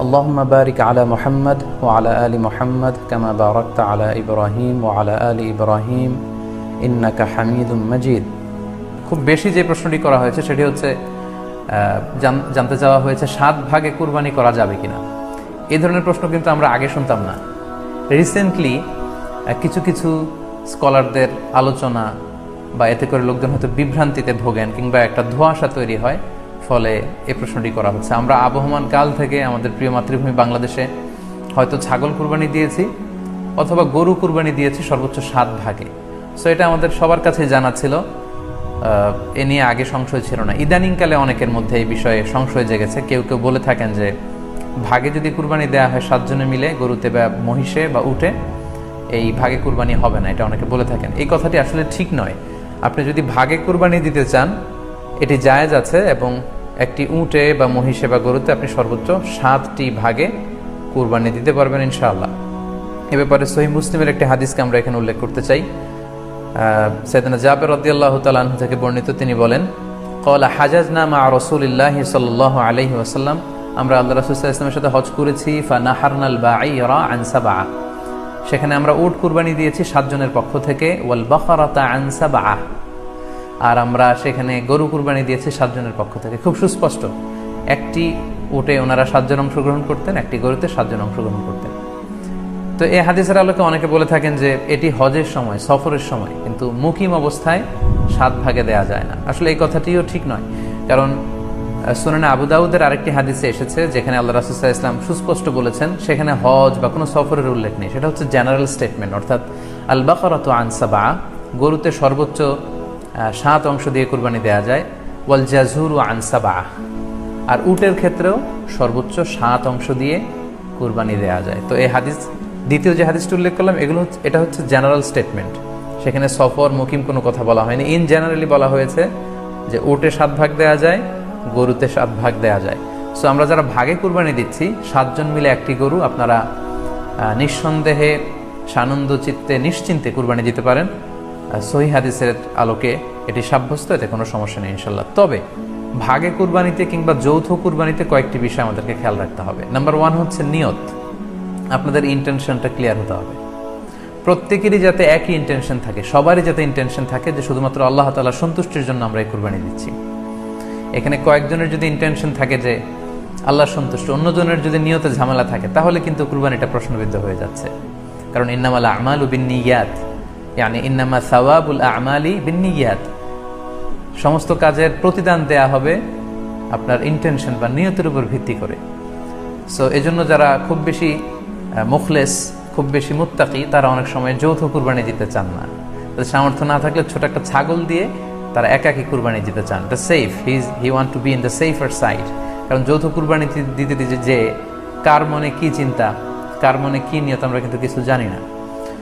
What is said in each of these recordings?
اللهم بارك على محمد وعلى آل محمد كما باركت على إبراهيم وعلى آل إبراهيم إنك حميد مجيد খুব বেশি যে প্রশ্নটি করা হয়েছে সেটি হচ্ছে আহ, জান- জানতে চাওয়া হয়েছে সাত ভাগে কুরবানি করা যাবে কিনা এই ধরনের প্রশ্ন কিন্তু আমরা আগে শুনতাম না রিসেন্টলি কিছু কিছু স্কলারদের আলোচনা বা এতে করে লোকজন হয়তো বিভ্রান্তিতে ভোগেন কিংবা একটা ধোঁয়াশা তৈরি হয় ফলে এ প্রশ্নটি করা হচ্ছে। আমরা আবহমান কাল থেকে আমাদের প্রিয় মাতৃভূমি বাংলাদেশে হয়তো ছাগল কুরবানি দিয়েছি অথবা গরু কুরবানি দিয়েছি সর্বোচ্চ সাত ভাগে। সো এটা আমাদের সবার কাছে জানা ছিল। এ নিয়ে আগে সংশয় ছিল না। ইদানিংকালে অনেকের মধ্যে এই বিষয়ে সংশয় জেগেছে। কেউ কেউ বলে থাকেন যে ভাগে যদি কুরবানি দেওয়া হয় সাতজনে মিলে, গরুতে বা মহিষে বা উঠে এই ভাগে কুরবানি হবে না, এটা অনেকে বলে থাকেন। এই কথাটি আসলে ঠিক নয়। আপনি যদি ভাগে কুরবানি দিতে চান এটি জায়েজ আছে এবং একটি উটে বা মহিষে বা গরুতে আপনি সর্বোচ্চ সাতটি ভাগে কুরবানি দিতে পারবেন ইনশাআল্লাহ। এ ব্যাপারে সহি মুসলিমের একটি হাদিসকে আমরা এখানে উল্লেখ করতে চাই। সৈয়দনা জাবের রদিয়াল্লাহ তালাহ থেকে বর্ণিত তিনি বলেন, কলা হাজাজ নামা রসুলিল্লাহ সাল্লাহ আলহি ওসাল্লাম আমরা আল্লাহ রসুল্লাহ সাথে হজ করেছি ফা নাহারনাল বা আনসাবা সেখানে আমরা উট কুরবানি দিয়েছি সাতজনের পক্ষ থেকে, ওয়াল বখরাতা আনসাবা আর আমরা সেখানে গরু কুরবানি দিয়েছি সাতজনের পক্ষ থেকে। খুব সুস্পষ্ট। একটি উটে ওনারা সাতজন অংশগ্রহণ করতেন, একটি গরুতে সাতজন অংশগ্রহণ করতেন। তো এই হাদিসের আলোকে অনেকে বলে থাকেন যে এটি হজের সময়, সফরের সময়, কিন্তু মুকিম অবস্থায় সাত ভাগে দেয়া যায় না। আসলে এই কথাটিও ঠিক নয়। কারণ সুনানে আবু দাউদের আরেকটি হাদিসে এসেছে যেখানে আল্লাহ রাসুসাহ ইসলাম সুস্পষ্ট বলেছেন, সেখানে হজ বা কোনো সফরের উল্লেখ নেই। সেটা হচ্ছে জেনারেল স্টেটমেন্ট অর্থাৎ আল বাকরাত আনসাবা গরুতে সর্বোচ্চ সাত অংশ দিয়ে কুরবানি দেওয়া যায়। ওয়াল জাজুর ও আনসাবা আর উটের ক্ষেত্রেও সর্বোচ্চ সাত অংশ দিয়ে কোরবানি দেওয়া যায়। তো এই হাদিস, দ্বিতীয় যে হাদিসটি উল্লেখ করলাম, এগুলো হচ্ছে, এটা হচ্ছে জেনারেল স্টেটমেন্ট সেখানে সফর, মুকিম কোনো কথা বলা হয়নি। ইন জেনারেলি বলা হয়েছে যে উটে সাত ভাগ দেয়া যায়, গরুতে সাত ভাগ দেয়া যায়। সো আমরা যারা ভাগে কুরবানি দিচ্ছি, সাতজন মিলে একটি গরু আপনারা নিঃসন্দেহে সানন্দ চিত্তে নিশ্চিন্তে কোরবানি দিতে পারেন। সহি হাদিসের আলোকে এটি সাব্যস্ত, এতে কোনো সমস্যা নেই ইনশাল্লাহ তবে, ভাগে কুরবানিতে কিংবা যৌথ কুরবানিতে কয়েকটি বিষয় আমাদেরকে খেয়াল রাখতে হবে। নাম্বার ওয়ান হচ্ছে নিয়ত। আপনাদের ইন্টেনশনটা ক্লিয়ার হতে হবে। প্রত্যেকেরই যাতে একই ইন্টেনশন থাকে, সবারই যাতে ইন্টেনশন থাকে যে শুধুমাত্র আল্লাহ তালা সন্তুষ্টির জন্য আমরা এই কুরবানি দিচ্ছি। এখানে কয়েকজনের যদি ইন্টেনশন থাকে যে আল্লাহ সন্তুষ্ট, অন্যজনের যদি নিয়তে ঝামেলা থাকে, তাহলে কিন্তু কুরবানিটা প্রশ্নবিদ্ধ হয়ে যাচ্ছে। কারণ ইন্নামাল আমাল বিন্নিয়াত। Yani ইন্নামা সাওয়াবুল আমালি বিন্নিয়াত সমস্ত কাজের প্রতিদান দেয়া হবে আপনার ইন্টেনশন বা নিয়তের উপর ভিত্তি করে। সো এজন্য যারা খুব বেশি মুখলেস, খুব বেশি মুত্তাকি, তারা অনেক সময় যৌথ কুরবানি দিতে চান না। তাদের সামর্থ্য না থাকলে ছোট একটা ছাগল দিয়ে তারা একাকি কুরবানি দিতে চান। The safe his he want to be in the safer side কারণ যৌথ কুরবানি দিতে দিতে যে কার মনে কী চিন্তা, কার মনে কি নিয়ত, আমরা কিন্তু কিছু জানি না।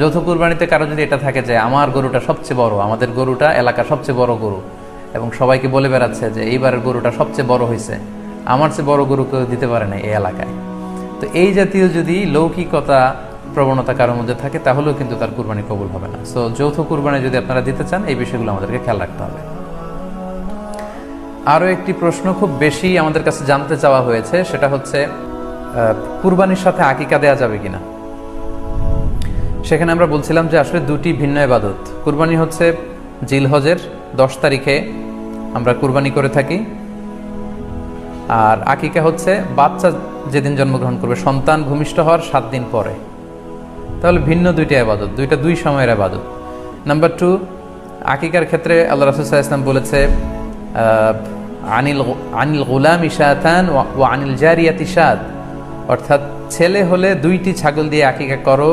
যৌথ কুরবানিতে কারও যদি এটা থাকে যে আমার গরুটা সবচেয়ে বড়, আমাদের গরুটা এলাকার সবচেয়ে বড় গরু, এবং সবাইকে বলে বেড়াচ্ছে যে এইবারের গরুটা সবচেয়ে বড় হয়েছে আমার চেয়ে বড় গরু কেউ দিতে পারে না এই এলাকায়। তো এই জাতীয় যদি লৌকিকতা প্রবণতা কারোর মধ্যে থাকে, তাহলেও কিন্তু তার কুরবানি কবুল হবে না। সো যৌথ কুরবানি যদি আপনারা দিতে চান, এই বিষয়গুলো আমাদেরকে খেয়াল রাখতে হবে। আরও একটি প্রশ্ন খুব বেশি আমাদের কাছে জানতে চাওয়া হয়েছে, সেটা হচ্ছে কুরবানির সাথে আকিকা দেয়া যাবে কিনা? সেখানে আমরা বলছিলাম যে আসলে দুটি ভিন্ন এবাদত কুরবানি হচ্ছে জিলহজের দশ তারিখে আমরা কুরবানি করে থাকি। আর আকিকা হচ্ছে বাচ্চা যেদিন জন্মগ্রহণ করবে, সন্তান ভূমিষ্ঠ হওয়ার সাত দিন পরে। তাহলে ভিন্ন দুইটা আবাদত দুইটা দুই সময়ের আবাদত নাম্বার টু আকিকার ক্ষেত্রে আল্লাহ রাসুসাহ ইসলাম বলেছে আনিল আনিল গুলাম ইশাতান ও আনিল জারিয়াত ইশাদ অর্থাৎ ছেলে হলে দুইটি ছাগল দিয়ে আকিকা করো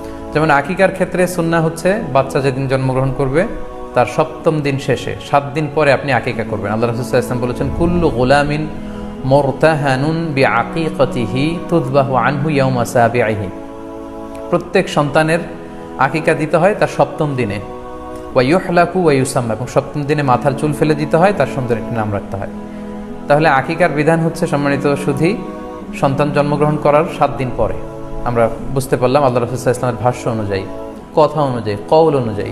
যেমন আকিকার ক্ষেত্রে সুন্না হচ্ছে, বাচ্চা যেদিন জন্মগ্রহণ করবে, তার সপ্তম দিন শেষে, সাত দিন পরে আপনি আকিকা করবেন। আল্লাহ রসুল্লাহ ইসলাম বলেছেন, কুল্লু গোলামিন মোরতাহানুন বি আকিকতিহি তুদবাহু আনহু ইয়াউমা সাবিআহি প্রত্যেক সন্তানের আকিকা দিতে হয় তার সপ্তম দিনে। ওয়াইহলাকু ওয়াইউসাম্মা এবং সপ্তম দিনে মাথার চুল ফেলে দিতে হয়, তার সুন্দর একটি নাম রাখতে হয়। তাহলে আকিকার বিধান হচ্ছে সম্মানিত শুধু সন্তান জন্মগ্রহণ করার সাত দিন পরে। আমরা বুঝতে পারলাম আল্লাহ রসুল্লাহ ইসলামের ভাষ্য অনুযায়ী, কথা অনুযায়ী, কৌল অনুযায়ী।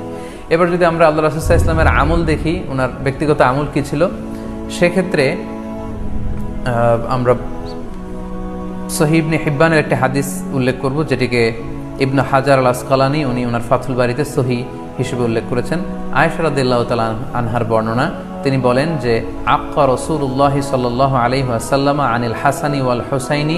এবার যদি আমরা আল্লাহ রসুল্লাহ ইসলামের আমল দেখি ওনার ব্যক্তিগত আমল কী ছিল, সেক্ষেত্রে আমরা সহিবনে হিব্বানের একটি হাদিস উল্লেখ করব, যেটিকে ইবনু হাজার আল আসকালানি উনি ওনার ফাথুল বাড়িতে সহি হিসেবে উল্লেখ করেছেন। আয়সরাদিল্লাহ তালা আনহার বর্ণনা, তিনি বলেন যে, আক্কা রসুল্লাহ সাল্লাহ আলি আসাল্লামা আনিল হাসানি ওয়াল হোসাইনি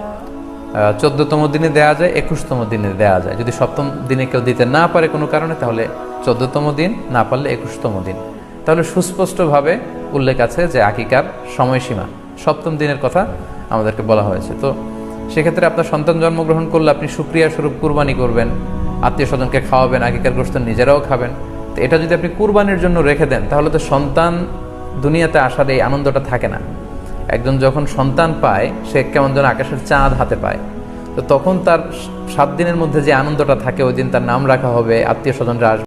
চোদ্দতম দিনে দেয়া যায়, একুশতম দিনে দেয়া যায়। যদি সপ্তম দিনে কেউ দিতে না পারে কোনো কারণে, তাহলে চোদ্দতম দিন, না পারলে একুশতম দিন। তাহলে সুস্পষ্টভাবে উল্লেখ আছে যে আকিকার সময়সীমা, সপ্তম দিনের কথা আমাদেরকে বলা হয়েছে। তো সেক্ষেত্রে আপনার সন্তান জন্মগ্রহণ করলে আপনি সুক্রিয়া স্বরূপ কুরবানি করবেন আত্মীয় স্বজনকে খাওয়াবেন, আগেকার গোষ্ঠ নিজেরাও খাবেন। তো এটা যদি আপনি কুরবানির জন্য রেখে দেন, তাহলে তো সন্তান দুনিয়াতে আসার এই আনন্দটা থাকে না। একজন যখন সন্তান পায়, সে কেমন যেন আকাশের চাঁদ হাতে পায়। তো তখন তার সাত দিনের মধ্যে যে আনন্দটা থাকে, ওই দিন তার নাম রাখা হবে আত্মীয় স্বজনরা আসবে।